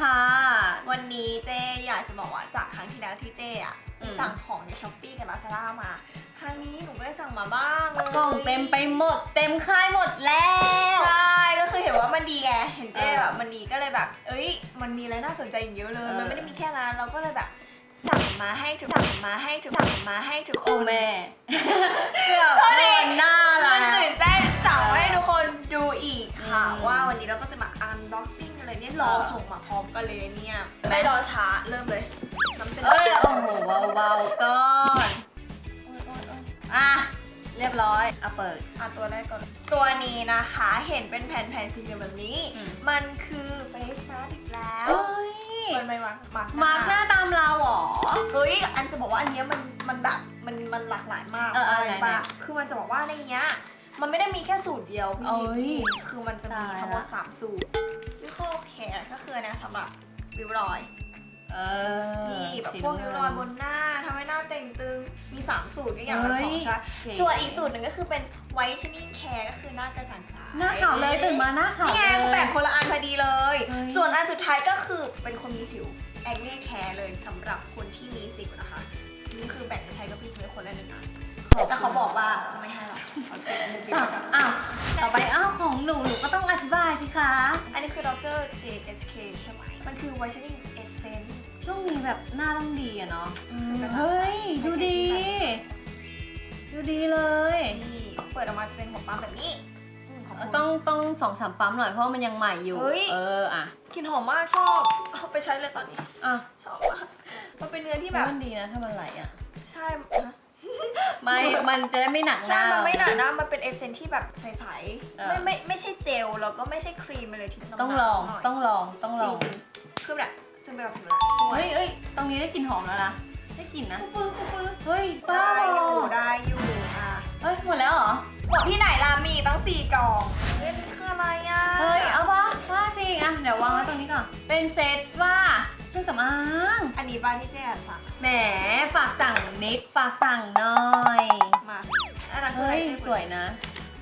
ค่ะ วันนี้เจ๊อยากจะบอกว่าจากครั้งที่แล้วที่เจ๊อะอืม สั่งของในช้อปปี้กับลาซาด้ามา ครั้งนี้หนูไม่ได้สั่งมาบ้างเลยกล่องเต็มไปหมด เต็มค่ายหมดแล้ว ใช่ก็คือเห็นว่ามันดีไงเห็นเจ๊เออแบบมันดีก็เลยแบบ เอ้ย มันมีอะไรน่าสนใจอีกเยอะเลย เออ มันไม่ได้มีแค่นั้นเราก็เลยแบบ สั่งมาให้ทุกสั่งมาให้ทุกสั่งมาให้ทุกคโอ้น แม่เกือบโทษดิ โดนหน้าแล้มันวตื่นเต้นสั่งมาให้ทุกคนดูอีกค่ะอืมว่าวั นนี้เราก็จะมาอันบ็อกซิ่งเลยเนี่ยรอเออส่งมาพร้อมกันเลยเนี่ยเห็นไหมไม่รอช้าเริ่มเลยน้ำเส้นเอ้ยโอ้โหเบาๆก่อนโอ๊ยโอ๊ยโอ๊ยอะเรียบร้อยอะเปิดอะตัวแรกก่อน ตัวนี้นะคะเห็นเป็นแผ่นๆสี่เหลี่ยมแบบนี้อืมมันคือเฟสมาร์อีกแล้วเฮ้ยมันไม่มาร์กมาร์กมาร์กหน้าตามเราเหรอเฮ้ยอันจะบอกว่าอันเนี้ยมันมันแบบมันมันหลากหลายมากเออเอออะไรไหนปะไหนคือมันจะบอกว่าในเนี้ย มันไม่ได้มีแค่สูตรเดียวพี่เอ้ยคือมันจะมีตายละ ทั้งหมดสามสูตรวิคอแคร์ก็คืออันเนี้ยสำหรับริ้วรอย เออนี่แบบสีพวกน้ำริ้วเงิรอยบนหน้าทำให้หน้าเต่งตึง มี3สูตรก็อย่างละเฮ้สยองใช่เก๋ส่วนอีกสูตรหนึ่งก็คือเป็น whitening care ก็คือหน้ากระจ่างใส หน้าขาวเลยตื่นมาหน้าขาว นี่ไงเลยแบ่งคนละอันพอดีเลย เฮ้ย ส่วนอันสุดท้ายก็คือเป็นคนมีสิว acne care เลยสำหรับคนที่มีสิวนะคะนี่คือแบ่งใช้กับพี่เลยคนละหนึ่งอันแต่เขาบอกว่าไม่ให้ หรอกเขาเก็บเงินสั่งไว้ก่อนอ้าวต่อไปอ้าวของหนูหนูก็ต้องอธิบายสิคะ อันนี้คือดร JSK ใช่ไหม มันคือ whitening essence ช่วงนี้แบบหน้าต้องดีอะเนาะเป็นแบบเฮ้ย ดูดี ดูดีเลย นี่เปิดออกมาจะเป็นหัวปั๊มแบบนี้อืมขอบคุณต้องต้องสองสามปั๊มหน่อยเพราะว่ามันยังใหม่อยู่ เฮ้ย เอออะกลิ่นหอมมากชอบเอาไปใช้เลยตอนนี้ อะชอบมากมันเป็นเนื้อที่แบแบบบมันดีนะถ้ามันไหลอะ ใช่ฮะ ไม่ มันจะได้ไม่หนักหใช่น้า มันไม่หนาเรนะมันเป็นเอเซนที่แบบใสเอๆอ ไม่ไม่ไม่ใช่เจลแล้วก็ไม่ใช่ครีมอะไรที่น้ำหนักต้องลองหน่ยต้องลอง ต้องลจองริงๆคือแบบซึ่งไปกับผิวละเฮ้ยเอ้ยตรงนี้ได้กลิ่นหอมแล้วนะ ได้กลิ่นนะปื้อปื้อปื้อเฮ้ยบ้าได้บออยู่ได้อยู่อะเฮ้ย หมดแล้วเหรอ หมดที่ไหนล่ะมีอีกตั้งสี่กล่องเฮ้ยมันคืออะไรอะ เฮ้ย เอาปะว่าจริงอะเดี๋ยววางไว้ตรงนี้ก่อน เป็นเซตว่าเครื่อง สำอางอันนี้บ้านที่เจ๊อะสั่งแหมฝากสั่งนิดฝากสั่งหน่อยมาอันนั้นคืออะไรเฮ้ยเจ๊สวยนะ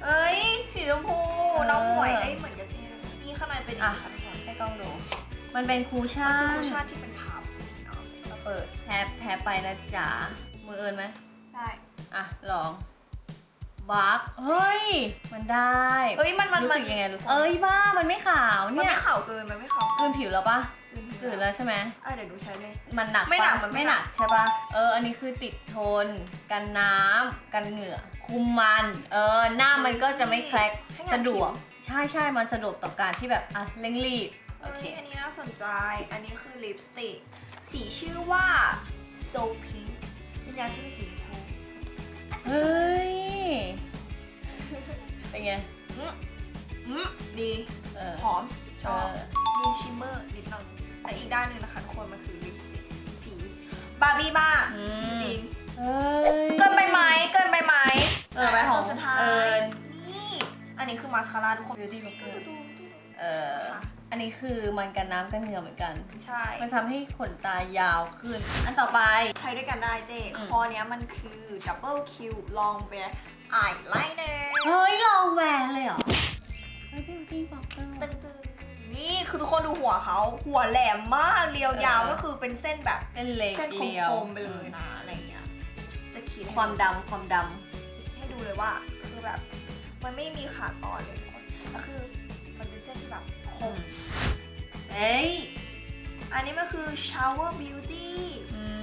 เอ้ยสีชมพูเออ น้องหมวยเอ้ยเหมือนกับเจ๊เลยนี่ข้างในเป็นอย่างอะนี้ค่ะทุกคนให้กล้องดู มันเป็นคูชั่คือนคุชชั่นที่เป็นพับเนาะเราเปิดแทบแทบไปนะจ๊ะมือเอินไหมได้อะลองบักเฮ้ย มันได้เอ้ยมันมันรู้มัสึนกยังไงรู้สึกเอ้ยบ้ามันไม่ขาวมันเนี่ยไม่ขาวเกินมันไม่ขาวกลืนผิวแล้วปะ เกินกลืนแล้วใช่ไหม อะเดี๋ยวดูใช้เลย มันหนักไม่หนักปะมันไม่ไม่หหนันัก กใช่ปะเออ อันนี้คือติดทน กันน้ำกันเหงื่อ คุมมัน เออ หน้ามันก็จะไม่แคลกให้งานสะดวกผิใช่ใช่มันสะดวกต่อการที่แบบ อะ เร่งรีบ โอเคเฮ้ยอันนี้น่าสนใจ อันนี้คือลิปสติก สีชื่อว่า so pink วิญญาณชื่อสีชมพู เฮ้ย เป็นไง อืมอืมดี เออหอมชอบเออมีชิมเมอร์นิดหน่อย แต่อีกด้านหนึ่งนะคะทุกคนมันคือลิปสติกสีบาร์บี้มากอืมจริงเฮ้ย ๆเกินไปไหมเกินไปไหมเออไปของตัวสุดท้ายเอิญนี่อันนี้คือมาสคาร่าทุกคน Beauty Blogger ดูเออค่ะอันนี้คือมันกันน้ำกันเหงื่อเหมือนกัน ใช่ มันทำให้ขนตายาวขึ้น อันต่อไป ใช้ด้วยกันได้เจ๊อืม คอเนี้ยมันคือ double Q long wear eyeliner เฮ้ยลองแหวนเลยเหรอเฮ้ย Beauty Blogger ตึงๆ นี่คือทุกคนดูหัวเขา หัวแหลมมาก เรียวยาวเออก็คือเป็นเส้นแบบเป็นเล็กเส้นเรียวคมๆไปเลยนะอะไรเงี้ย จะขีดให้ความดำความดให้ดูเลยว่าคือแบบ มันไม่มีขาดตอนเลยทุกคนแล้วคือมันเป็นเส้นที่แบบคมำเอ้ยอันนี้มันคือ shower beauty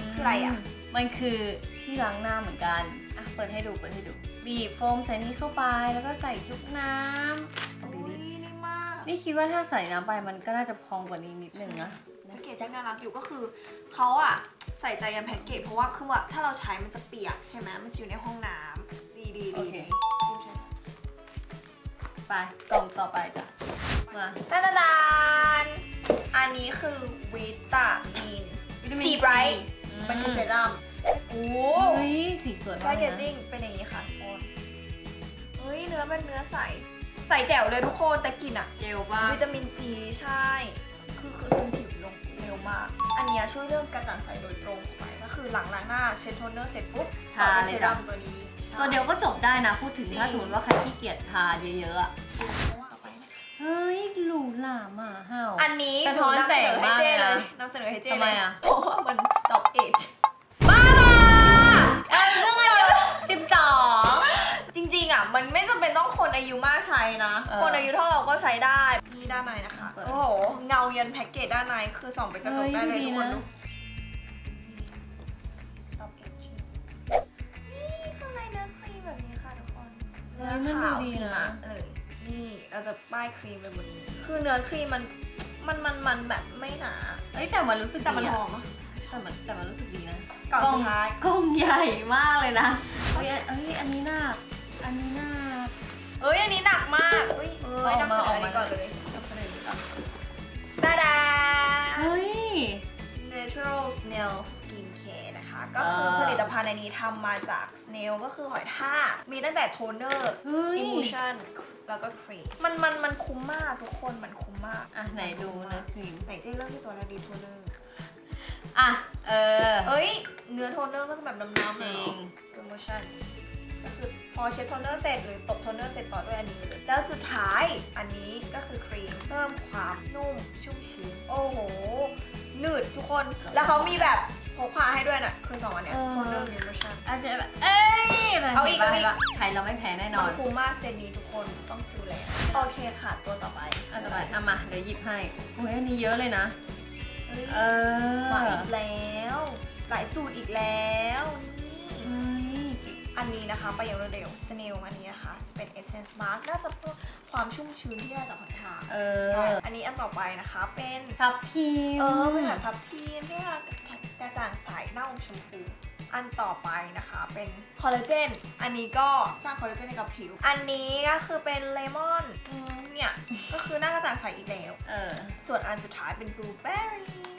มคืออะไรอะ มันคือที่ล้างหน้าเหมือนกัน อะ เปิดให้ดู เปิดให้ดู บีบโฟมใส่นี้เข้าไป แล้วก็ใส่ชุบน้ำอุ้ดูยดิ นี่มากนี่คิดว่าถ้าใส่น้ำไปมันก็น่าจะพองกว่านี้นิดนึงนะ แพ็กเกจน่ารักอยู่ก็คือเขาอะใส่ใจยันแพ็กเกจเพราะว่าคือว่าถ้าเราใช้มันจะเปียกใช่ไหมมันจะอยู่ในห้องน้ำดีดีโอดีเคดีใช่ไปกล่องต่อไปจ้ะ มา ตาดาดานอันนี้คือวิตามินวิตามินซีไบรท์อืมมันคือเซรั่มโอ้เฮ้ยสีสวยแพมากคเกเลยจนะจิ้งเป็นอย่างนี้ค่ะทุกคนเฮ้ยเนื้อเป็นเนื้อใส ใสแจ๋วเลยทุกคนแต่กลิ่นอะเจลป่ะวิตามินซีใช่ คือคือซึมผิวลงเร็วมาก อันเนี้ยช่วยเรื่องกระจ่างใสโดยตรงออกไปก็คือหลังล้างหน้าเช็ดโทนเนอร์เสร็จปุ๊บทาต่อเลด้วยยเซจ้ะรั่มตัวนี้ใช่ ตัวเดียวก็จบได้นะ พูดถึงจริง ถ้าสมมติว่าใครขี้เกียจทาเยอะๆอะเพราะว่าเอาไปนะเฮ้ยหรูหราหมาเห่า อันนี้สะท้อนแสงหนูมากนำเสนอให้เจ้เลยเลนะยนำเสนอให้เจ้ทำไมเลยอะ เพราะว่ามัน stop age มันไม่จำเป็นต้องคนอายุมากใช้นะ เออคนอายุเท่าเราก็ใช้ได้นี่ด้านในนะคะ เปิดโอ้โห เงายันแพ็กเกจด้านในคือส่องเป็นกระจกได้เลยเฮ้ยทุกคนดีนะ ดู stop age นี่ข้างในเนื้อครีมแบบนี้ค่ะทุกคนเฮ้ยมันดูดีนะเลยนี่เราจะป้ายครีมไปบนนี้คือเนื้อครีมมันมันมันมันแบบไม่หนา เอ้ยแต่มันรู้สึกแต่มันดีหอะอมอะแต่มันแต่มันรู้สึกดีนะก่อนสุดท้าย กล้องใหญ่มากเลยนะเอ้ยเอ้ยอันนี้หนัก อันนี้หนักเอ้ยอันนี้หนักมากเอ้ยเอ้ยเอานำมาเสนออันเอามานี้ก่อนเลยนำเสนออันนี้ก่อนตาดา เฮ้ย Natural Snail Skin Care นะคะ ก็คือเออผลิตภัณฑ์ในนี้ทำมาจาก snail ก็คือหอยทากมีตั้งแต่โทนเนอร์ เฮ้ย emulsion แล้วก็ครีมมันมันมันคุ้มมากทุกคนมันคุ้มมากอะไหนดูนะครีม ไหนเจ๊เริ่มที่ตัวแล้วดีโทนเนอร์ อะ เออ เอ้ย เนื้อโทนเนอร์ก็จะแบบน้ำๆจเลยริง โปรโมชั่น ก็คือพอเช็ดโทนเนอร์เสร็จหรือตบโทนเนอร์เสร็จต่อด้วยอันนี้เลยแล้วสุดท้ายอันนี้ก็คือครีมเพิ่มความนุ่มชุ่มชื้นโอ้โหหนืดทุกคนแล้วเขามีแบบพกพาให้ด้วยน่ะคือสองอันเนี้ยเออ โทนเนอร์มีโมชั่น อาจจะแบบเอ้ยเอาอีกห็นปะเอาอีกห็นปะใช้เราไม่แพ้แน่นอนมันคุ้มมากเซตนี้ทุกคนต้องซื้อแล้วโอเคค่ะตัวต่อไปอันต่อไปอะมาเดี๋ยวหยิบให้โอ้ยอันนี้เยอะเลยนะ เฮ้ย เออ มาอีกแล้ว หลายสูตรอีกแล้วนี่เฮ้ย อันนี้นะคะไปอย่างรวดเร็วสเนลอันนี้นะคะเป็น Essence Mask น่าจะเพิ่มความชุ่มชื้นที่ได้จากหอยทากเอใช่ออันนี้อันต่อไปนะคะเป็นทับทีมเออเป็นแบบทับทีมที่กระจ่างใสหน้าอมชมพูอันต่อไปนะคะเป็นคอลลาเจนอันนี้ก็สร้างคอลลาเจนให้กับผิว อันนี้ก็คือเป็นเลมอนอืมเนี่ย ก็คือหน้ากระจ่างใสอีกแล้ว เออ ส่วนอันสุดท้ายเป็นบลูเบอร์รี่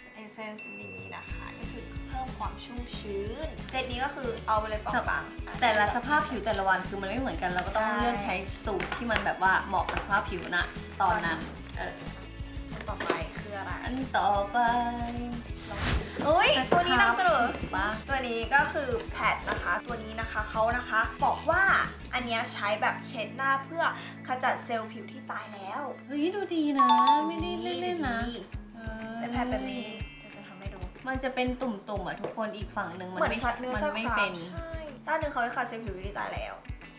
เป็นเอเซนส์นี้นะคะก็คือเพิ่มความชุ่มชื้น เซตนี้ก็คือเอาไปเลยปังๆแต่ละสภาพผิวแต่ละวันคือมันไม่เหมือนกันเราก็ต้องใช่ เลือกใช้สูตรที่มันแบบว่าเหมาะกับสภาพผิวนะตอนนั้นเอออันต่อไปคืออะไรอันต่อไปลองดูเฮ้ย ตัวนี้นำเสนอ บ้าตัวนี้ก็คือแพดนะคะ ตัวนี้นะคะเขานะคะ บอกว่าอันเนี้ยใช้แบบเช็ดหน้าเพื่อขจัดเซลล์ผิวที่ตายแล้วเฮ้ยดูดีนะ ไม่ได้เล่นๆนะดีเออเป็นแพดแบบนี้ มันจะเป็นตุ่มๆอะทุกคนอีกฝั่งหนึ่งมันเหมือนไม่ซัดเนื้อมัซักไม่คราเป็บน ใช่ ด้านหนึ่งเขาไว้ขัดเซลล์ผิวที่ตายแล้ว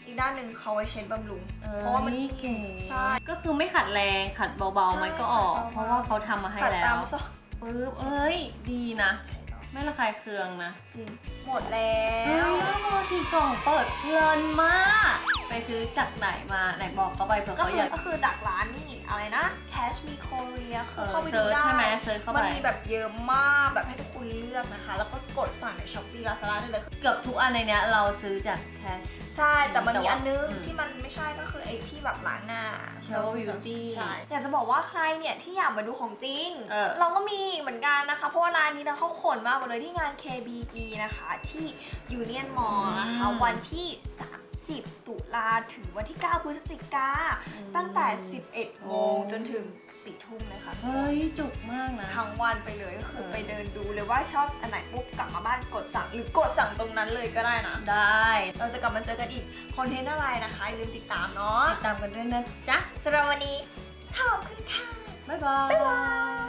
อีกด้านหนึ่งเขาไว้เช็ดบำรุงเออเพราะว่ามัน เก๋ใช่ก็คือไม่ขัดแรงขัดเบาๆใช่มันก็ออก ขัดเบาๆ เพราะว่าเขาทำมาให้ขัดแล้ตาวมซอกปึ๊บเอ้ย ดีนะ ใช่เนอะไม่ระคายเคืองนะจริง หมดแล้เฮ้ยว น่าโมสีกล่องเปิดเพลินมาก ไปซื้อจากไหนมาไหนบอกเขาไปเผื่อก็เขาคืออยาก ก็คือจากร้านนี่ อะไรนะ Cash Me Korea คือเข้าไปเซิดูร์ชได้ใช่ไหมเซิร์ชเข้าไป มันมีแบบเยอะมากแบบให้ทุกคนเลือกนะคะ แล้วก็กดสั่งใน Shopee Lazada ได้เลยเกือบทุกอันในเนี้ยเราซื้อจากแคช ใช่ แต่มันแต่มีว่าอันนึงอืมที่มันไม่ใช่ก็คือไอ้ที่แบบล้างหน้า Shower Beauty ใช่อยากจะบอกว่าใครเนี่ยที่อยากมาดูของจริงเออเราก็มีเหมือนกันนะคะ เพราะว่าร้านนี้นะเขาขนมากหมดเลยที่งาน KBE นะคะที่ Union Mall นะคะอืม วันที่ 30 ตุลาถึงวันที่ 9 พฤศจิกา ตั้งแต่ 11 โมงจนถึง4ทุ่มเลยค่ะ เฮ้ย จุกมากนะ ทั้งวันไปเลยก็คือเออไปเดินดูเลยว่าชอบอันไหนปุ๊บกลับมาบ้านกดสั่งหรือกดสั่งตรงนั้นเลยก็ได้นะ ได้ เราจะกลับมาเจอกันอีกคอนเทนต์อะไรนะคะอย่าลืมติดตามเนาะติดตามกันด้วยนะจ๊ะสำหรับวันนี้ขอบคุณค่ะ บ๊ายบายบ๊ายบาย